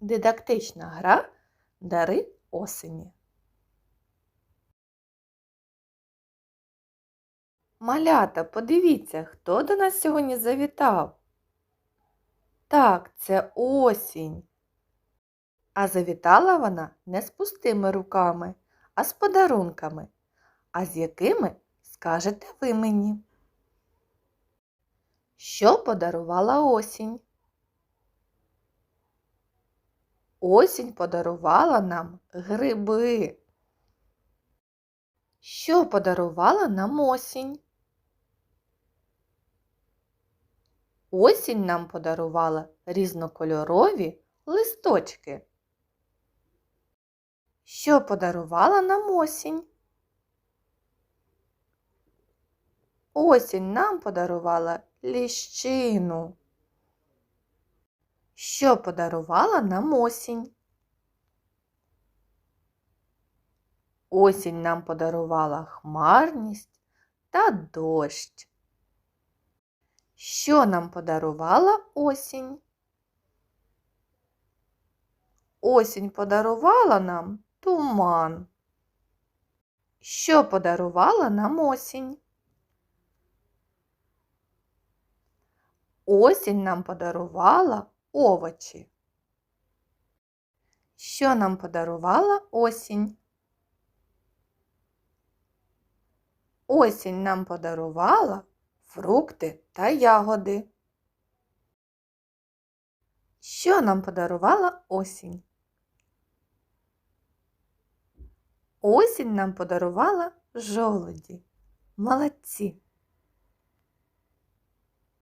Дидактична гра Дари осені. Малята, подивіться, хто до нас сьогодні завітав. Так, це осінь. А завітала вона не з пустими руками, а з подарунками. А з якими скажете ви мені? Що подарувала осінь? Осінь подарувала нам гриби. Що подарувала нам осінь? Осінь нам подарувала різнокольорові листочки. Що подарувала нам осінь? Осінь нам подарувала ліщину. Що подарувала нам осінь? Осінь нам подарувала хмарність та дощ. Що нам подарувала осінь? Осінь подарувала нам туман. Що подарувала нам осінь? Осінь нам подарувала овочі. Що нам подарувала осінь? Осінь нам подарувала фрукти та ягоди. Що нам подарувала осінь? Осінь нам подарувала жолуді. Молодці!